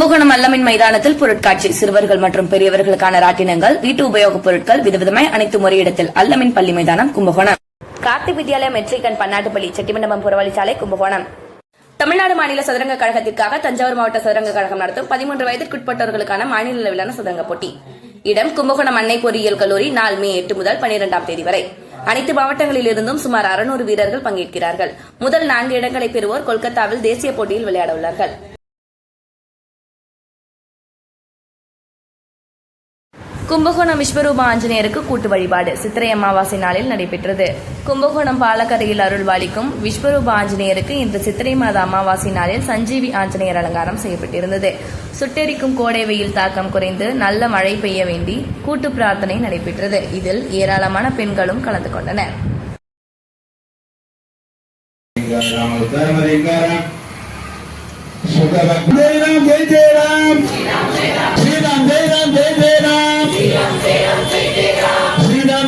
கும்பகோணம் அல்லமின் மைதானத்தில் பொருட்காட்சி. சிறுவர்கள் மற்றும் பெரியவர்களுக்கான ராட்டினங்கள் வீட்டு உபயோகப் பொருட்கள் விதவிதமாய் அனைத்து முறையிடத்தில் அல்லமின் பள்ளி மைதானம் கும்பகோணம். கார்த்திக் வித்யாலயா மெட்ரிக் அண்ட் பன்னாட்டுப்பள்ளி செட்டிமண்டபம் புறவழிச்சாலை கும்பகோணம். தமிழ்நாடு மாநில சதுரங்க கழகத்திற்காக தஞ்சாவூர் மாவட்ட சதுரங்க கழகம் நடத்தும் பதிமூன்று வயதிற்குட்பட்டவர்களுக்கான மாநில அளவிலான சதுரங்க போட்டி. இடம் கும்பகோணம் அன்னை பொறியியல் கல்லூரி நாள் மே எட்டு முதல் பனிரெண்டாம் தேதி வரை. அனைத்து மாவட்டங்களில் இருந்தும் சுமார் அறுநூறு வீரர்கள் பங்கேற்கிறார்கள். முதல் நான்கு இடங்களை பெறுவோர் கொல்கத்தாவில் தேசிய போட்டியில் விளையாட உள்ளார்கள் கும்பகோணம் விஸ்வரூப ஆஞ்சநேயருக்கு கூட்டு வழிபாடு சித்திரை அமாவாசை நாளில் நடைபெற்றது கும்பகோணம் பாலக்கரையில் அருள்வாளிக்கும் விஸ்வரூப ஆஞ்சநேயருக்கு இன்று சித்திரை மாத அமாவாசை நாளில் சஞ்சீவி ஆஞ்சநேயர் அலங்காரம் செய்யப்பட்டிருந்தது சுட்டெரிக்கும் கோடை வெயில் தாக்கம் குறைந்து நல்ல மழை பெய்ய வேண்டி கூட்டு பிரார்த்தனை நடைபெற்றது இதில் ஏராளமான பெண்களும் கலந்து கொண்டனர் जय राम जय जय राम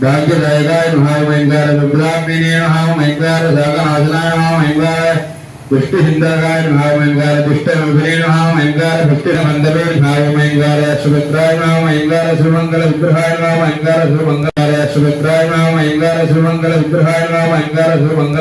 महेंगार दुष्ट विनाशनकाय महामहेंगार महारुद्राय महामहेंगार भाग्यदायकाय महामहेंगार रुद्राग्निने महामहेंगार सागनाशनाय महामहेंगार दुष्ट सिंधकाय महामहेंगार दुष्ट विभ्रे महामहेंगार दुष्ट मंदवे महामहेंगार सुभद्राय महामहेंगार सुमंगल विग्रहाय महामहेंगार सुमंगल सुभद्राय महामहेंगार सुमंगल विग्रहाय महामहेंगार सुमंगल